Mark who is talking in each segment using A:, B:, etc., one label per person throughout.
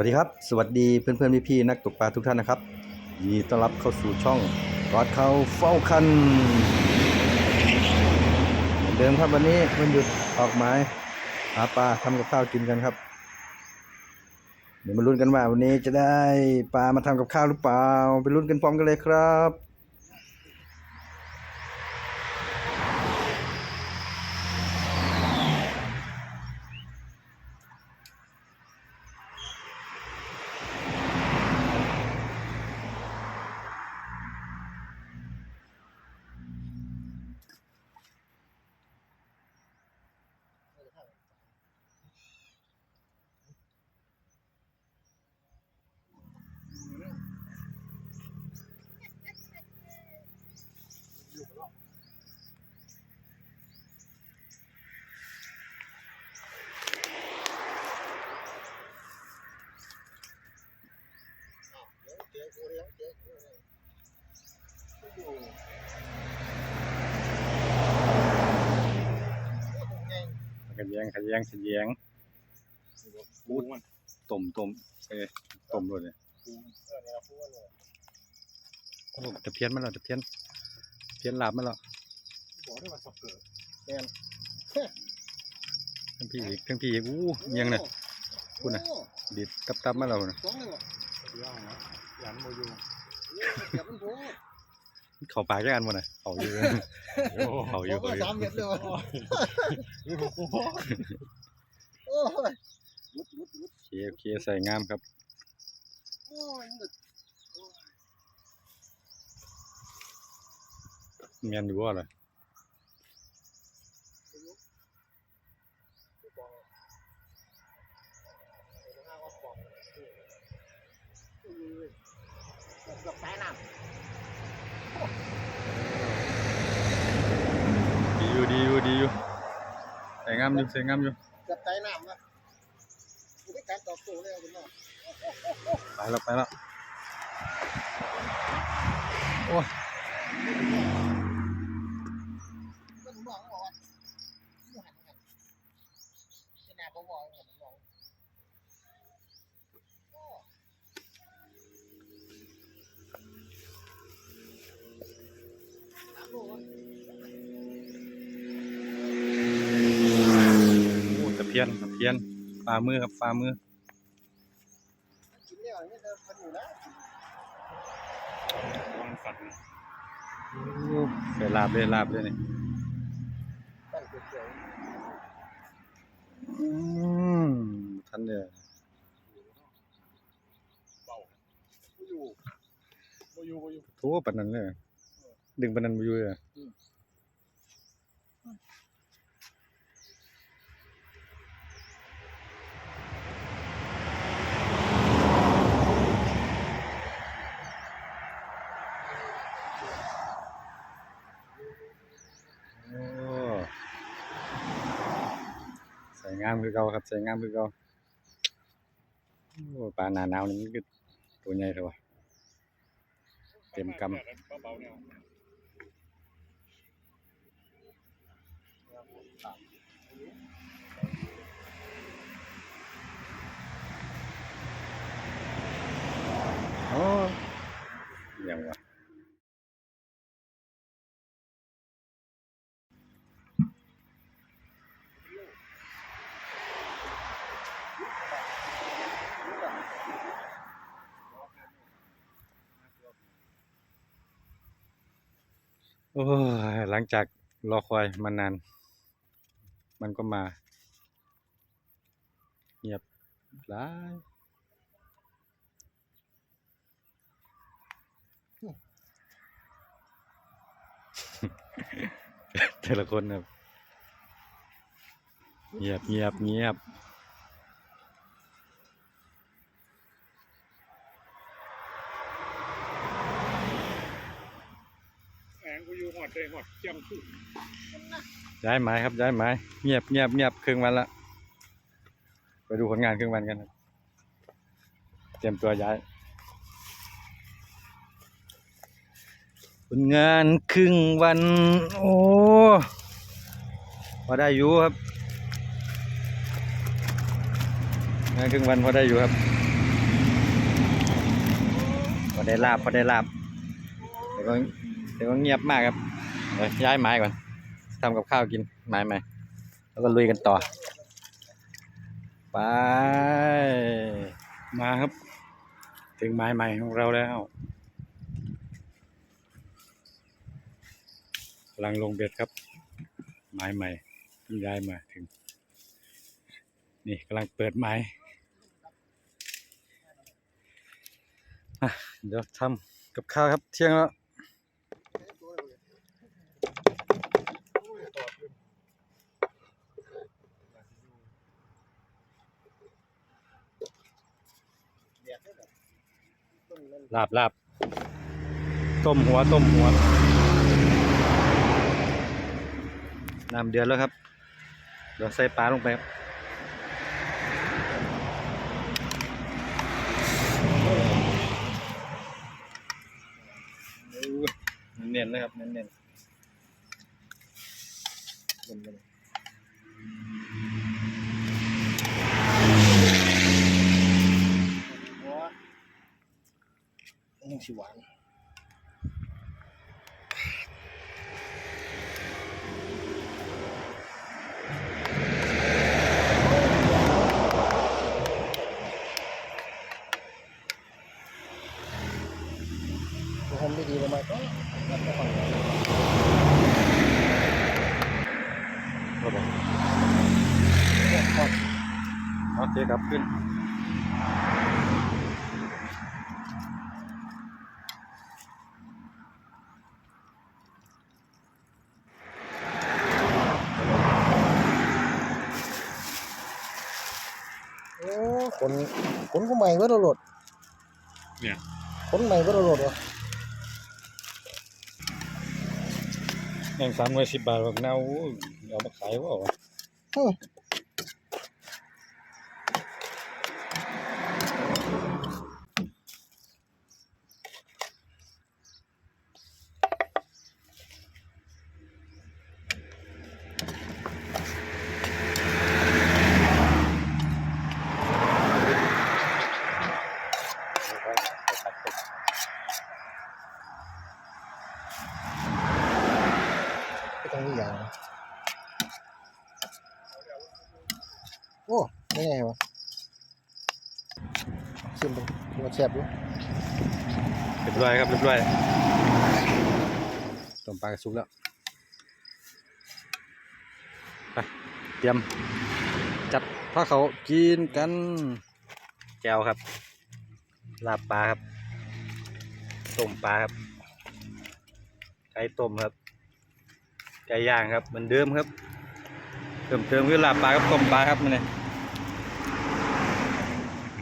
A: วัสดีครับ สวัสดีเพื่อนเพื่อนพี่พี่นักตกปลาทุกท่านนะครับยินดีต้อนรับเข้าสู่ช่องรอดเขาเฝ้าคันเหมือนเดิมครับวันนี้วันหยุดออกหมายหาปลาทำกับข้าวกินกันครับ เดี๋ยวมาลุ้นกันว่าวันนี้จะได้ปลามาทำกับข้าวหรือเปล่า ไปลุ้นกันพร้อมกันเลยครับ ยงขยงขยงพูดต้มต้มเอ้ยต้มด้วยเลยโอ้ตะเพียนมาแล้วตะเพียน เพียนหลาบมาแล้ว
B: บอกได้ว่าสับเกิด
A: ทั้งพี่อีกทั้งพี่อีกอู้เอียังน่ะพูดน่ะดิดตับตับมาแล้วน่ะ
B: สองเลยว่ะย่างนะยันโมยู เก็บมันโผล่
A: เข้าปากแค่อันหมดน่ะเขาอยู่ เขาอยู่
B: บอกว่า
A: เขาอยู่
B: สามเม็ดเลยว่ะโอ้ยมุดมุดมุด
A: โอเคโอเคใส่งามครับ
B: โอ้ยมุด
A: เมียนอยู่ว่าล่ะ
B: กับสายน้
A: ดีอยู่ดีอยู่ดีอยู่ใส่งามอยู่ใส่งามอยู่ำ
B: กับสายน้ำนะไม่การตอบโต้เลยคุณน้อง
A: ไปแล้วไปแล้วโอ้ย
B: มันมองบอกว่าไม่หันกันขนาดผมมองผมมองสามโลวะ
A: โอ้ตะเพี ยนตะเพียนปลามือครับปลามือ
B: กินเนี่ยนี่เดินมันอยู่แล้ว
A: โอ้ใส่ลาบเลยลาบเลยนี่
B: ตั้งเฉย
A: อืมทันเด้อ
B: ๆกูอยู่กูอยู่กูอยู่
A: โทั่วปานนั้นเลยดึงปานนั้นบ่อยู่เลย
B: อืม
A: โอ้ใส่ งามคือเก่าครับสวยงามคือเก่าปลาหนาหนาวนี่มันก็ตัวใหญ่เถอะวะเต็มกำโอ้เยังวะ โอ้หลังจากรอคอยมานาน มันก็มา เงียบหลายแต่ละคนครับเงียบเงียบเงียบ
C: งกูอยู่หอ ดเจียมคู่
A: ย้ายไม้ครับย้ายไม้เงียบเงียบเงียบครึ่งวันละไปดูผลงานครึ่งวันกันครับเตรียมตัวย้าย ผลงานครึ่งวัน โอ้พอได้อยู่ครับ งานครึ่งวันพอได้อยู่ครับพอได้ลาบพอได้ลาบแต่ก็แต่ก็เงียบมากครับ ดี๋ยวย้ายไม้ก่อนทำกับข้าวกินไม้ใหม่แล้วก็ลุยกันต่อ ไป มาครับ ถึงไม้ใหม่ของเราแล้วกำลังลงเบ็ดครับ ไม้ใหม่เพิ่งย้ายมาถึง นี่กำลังเปิดไม้เดี๋ยวทำกับข้าวครับเที่ยงแล้ว ลาบลาบต้มหัวต้มหัวน้ำเดือดแล้วครับ เดี๋ยวใส่ปลาลงไปครับอู้ยเน้นๆเลยครับเน้นๆเน้นๆเลย
B: หัวยั งสิหวานทำได้ดีประมาณก็รับประกัน
A: ครับผม
B: เนี่ยพอ
A: โอเคครับขึ้น
B: โอ้ ขนขนก็ใหม่ก็โดด
C: เนี่ย
B: ขนใหม่ก็โดดวะ
A: แม่งสามร้อยสิบบาทแบบเน่าอู้ยเอามาขายว่าวะ
B: อืม ไม่ต้องนี่อย่างนะ โอ้ไม่ไงวะชิมดูมาแซ่บดู
A: เรียบร้อยครับเรียบร้อยต้มปลากระสุกแล้วไปเตรียม จัดผ้าเขากินกันแก้วครับ ลาบปลาครับต้มปลาครับไก่ต้มครับไก่ย่างครับเหมือนเดิมครับ เติมเติมคือลาบปลากับต้มปลาครับมันเนี่ย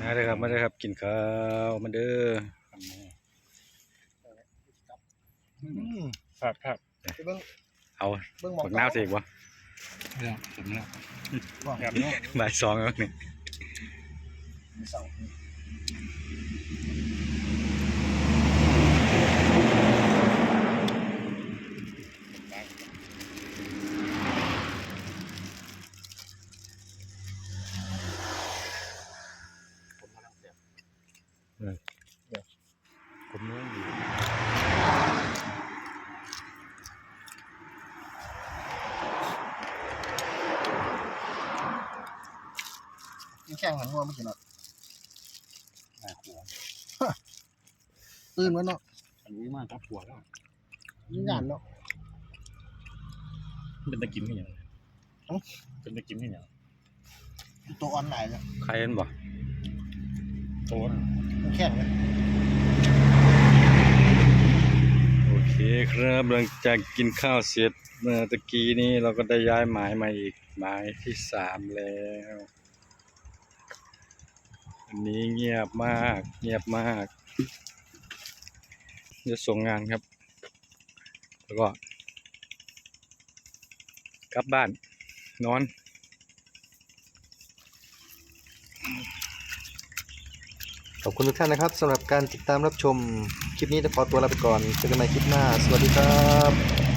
A: มาเลยครับมาเลยครับกินข้าวมาเด้อ
B: อืม
C: ครับครับ
B: ไปเบิ้ง
A: เอา
B: เบิ้งหมอง
A: บักน้าวสิอีกวะ
C: เรื่องผมเนี่ย
B: ว่า
C: แบบนี้
A: บ่ายสองแล้วนี่
B: เสา
A: ผมนี่
B: กินแข้งหันหัวไม่กินหรอก
C: น่าหัว
B: ตื่นไว้เนาะ
C: อันนี้มากครับหัวแล้ว
B: ยิ่งหยานเนาะ
C: เป็นตะกินนี่อย่างเป็นตะกินนี่อย่าง
B: ตัวออนไลน์เนี่ย
A: ใครเห็นบ่
C: โต๊ะ
B: มันแข้งเลย
A: โอเคครับหลังจากกินข้าวเสร็จเมื่อตะกี้นี้เราก็ได้ย้ายหมายมาอีกหมายที่สามแล้ว อันนี้เงียบมาก เงียบมากจะส่งงานครับ แล้วก็ กลับบ้าน นอน
D: ขอบคุณทุกท่านนะครับสำหรับการติดตามรับชม คลิปนี้จะขอตัวลาไปก่อนเจอกันใหม่คลิปหน้า สวัสดีครับ